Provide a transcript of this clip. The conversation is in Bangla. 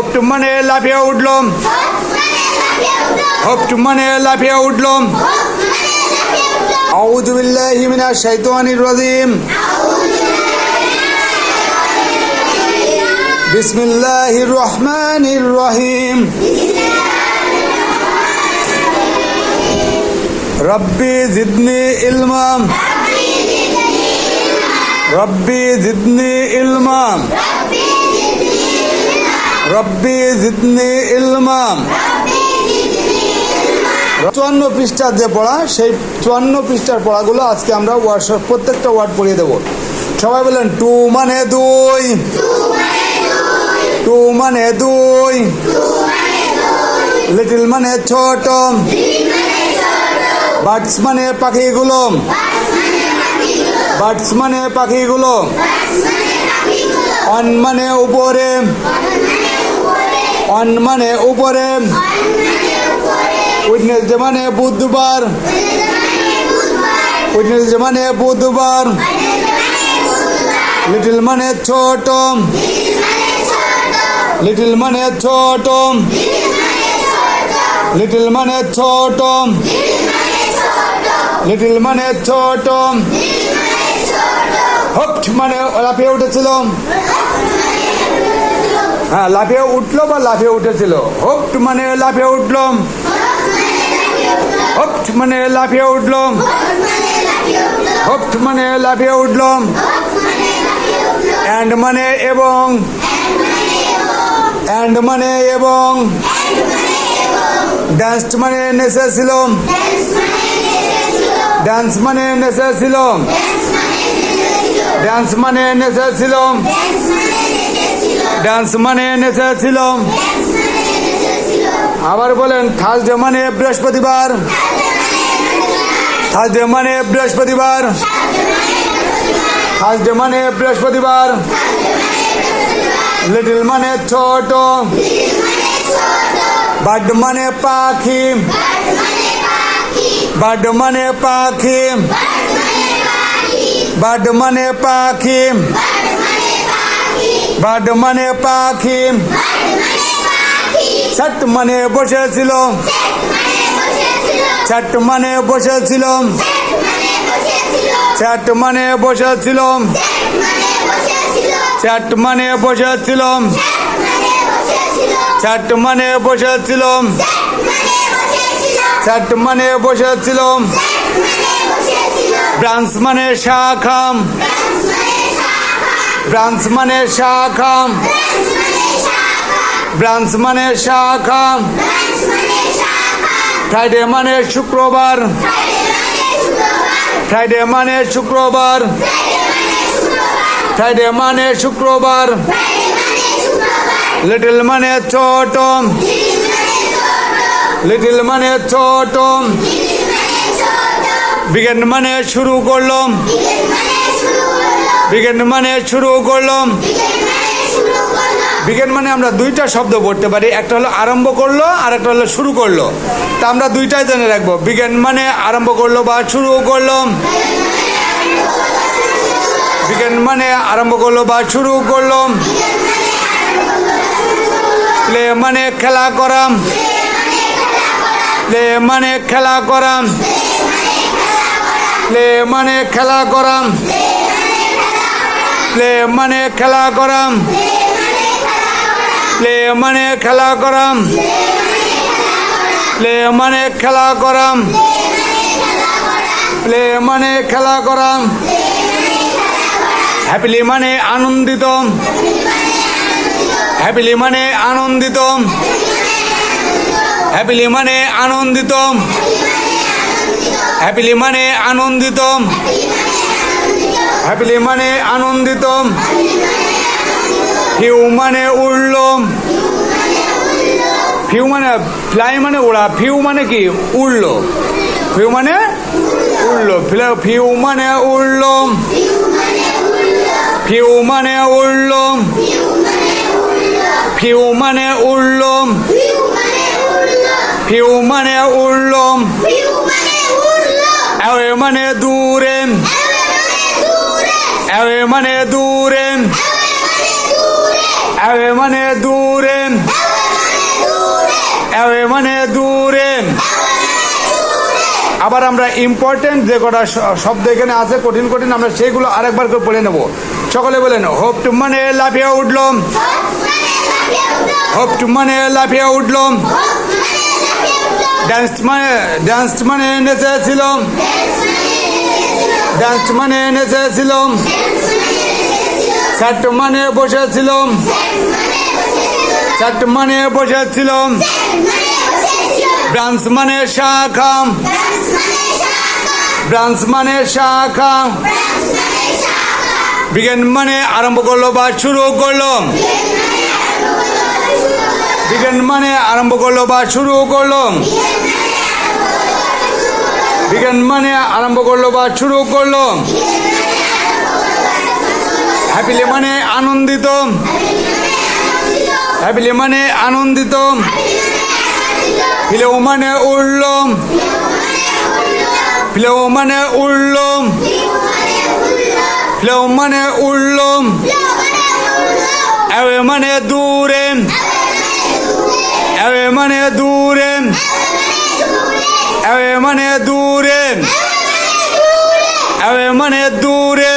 হোপট মানে লাফিয়ে উঠল হোপট মানে লাফিয়ে উঠল আউযু বিল্লাহি মিনাশ শাইতানির রাজিম বিসমিল্লাহির রহমানির রহিম রব্বি জিদনি ইলমাম রব্বি জিদনি ইলমাম রব্বি জিদনি ইলমাম চুয়ান্ন পৃষ্ঠার যে পড়া সেই চুয়ান্ন পৃষ্ঠার পড়াগুলো আজকে আমরা ওয়ার্ড প্রত্যেকটা ওয়ার্ড পড়িয়ে দেবো। সবাই বলেন টু মানে দুই। টু মানে দুই। লিটিল মানে ছোট। বার্ডস মানে পাখিগুলো। বার্ডস মানে পাখিগুলো। অন মানে উপরে। অন মানে উপরে। উইটনেস ডে মানে বুধবার। উইটনেস ডে মানে বুধবার। লিটিল মানে ছোট। লিটিল মানে ছোট। লিটিল মানে ছোট। লিটিল মানে ছোট। হট মানে লাফিয়ে উঠেছিল। হ্যাঁ লাফিয়ে উঠল বা লাফিয়ে উঠেছিল? হট মানে লাফিয়ে উঠল হট মানে লাফিয়ে উঠল হট মানে লাফিয়ে উঠল অ্যান্ড মানে এবং। অ্যান্ড মানে এবং। ডান্স মানে নেচেছিল ডান্স মানে নেচেছিল ডান্স মানে নেচেছিল ডান্স মানে নেচেছিল আবার বলেন থার্সডে মানে বৃহস্পতিবার। থার্সডে মানে বৃহস্পতিবার। থার্সডে মানে বৃহস্পতিবার। লিটল মানে ছোট। বার্ড মানে পাখি। বার্ড মানে পাখি। বাড মানে পাখি। বার্ড মানে পাখি ছট মানে বসেছিল ছট মানে বসেছিল ছট মানে বসেছিল ছট মানে বসেছিল ছট মানে বসেছিল ছট মানে বসেছিল ব্রাঞ্চ মানে শাখা ব্রাঞ্চ মানে শাখা ব্রাঞ্চ মানে শাখা ফ্রাইডে মানে শুক্রবার। ফ্রাইডে মানে শুক্রবার। ফ্রাইডে মানে শুক্রবার। লিটল মানে ছোট। লিটল মানে ছোট। বিগেন মানে শুরু করলাম। বিগেন মানে শুরু করলাম। বিগেন মানে আমরা দুইটা শব্দ পড়তে পারি, একটা হলো আরম্ভ করল আর একটা হলো শুরু করল। তা আমরা দুইটাই জেনে রাখব বিজ্ঞান মানে আরম্ভ করল বা শুরু করলাম বিজ্ঞান মানে আরম্ভ করল বা শুরু করল। প্লে মানে খেলা করাম প্লে মানে খেলা করাম প্লে মানে খেলা করাম প্লে মানে খেলা করাম প্লে মানে খেলা করাম প্লে মানে খেলা করাম প্লে মানে খেলা করাম হ্যাপিলি মানে আনন্দিত। হ্যাপিলি মানে আনন্দিত। হ্যাপিলি মানে আনন্দিত। হ্যাপিলি মানে আনন্দিত। হ্যাপিলি মানে আনন্দিত হিউ মানে উড়ল ফিউ মানে ফ্লাই মানে ওড়া ফিউ মানে কি? উড়লো ফিউ মানে উড়লো ফিউ মানে উড়লো ফিউ মানে উড়লো ফিউ মানে উড়লো ফিউ মানে উড়লো এ মানে দূরে আরে মানে দূরে। আরে মানে দূরে। আরে মানে দূরে। আবার আমরা ইম্পর্টেন্ট যে কটা শব্দ এখানে আছে, কঠিন কঠিন, আমরা সেইগুলো আরেকবার করে পড়ে নেব। সকলে বলেন, হোপ টু মানে লাফিয়া উঠল হোপ টু মানে লাফিয়া উঠল ডান্স মানে ডান্স মানে নেচেছিলাম। ড্যান্স মানে নেচেছিল স্যাট মানে বসেছিল স্যাট মানে বসেছিল ব্রাঞ্চ মানে শাখা। ব্রাঞ্চ মানে শাখা। বিজ্ঞান মানে আরম্ভ করল বা শুরু করল। বিজ্ঞান মানে আরম্ভ করল বা শুরু করল। বিজ্ঞান মানে আরম্ভ করল বা শুরু করল। হ্যাপিলি মানে আনন্দিত। হ্যাপিলি মানে আনন্দিত। ফিলেও মানে উড়ল ফিলেও মানে উড়ল ফিলেও মানে উড়ল এবে মানে দূরে এবে মানে দূরে এবে মানে দূরে এবে মানে দূরে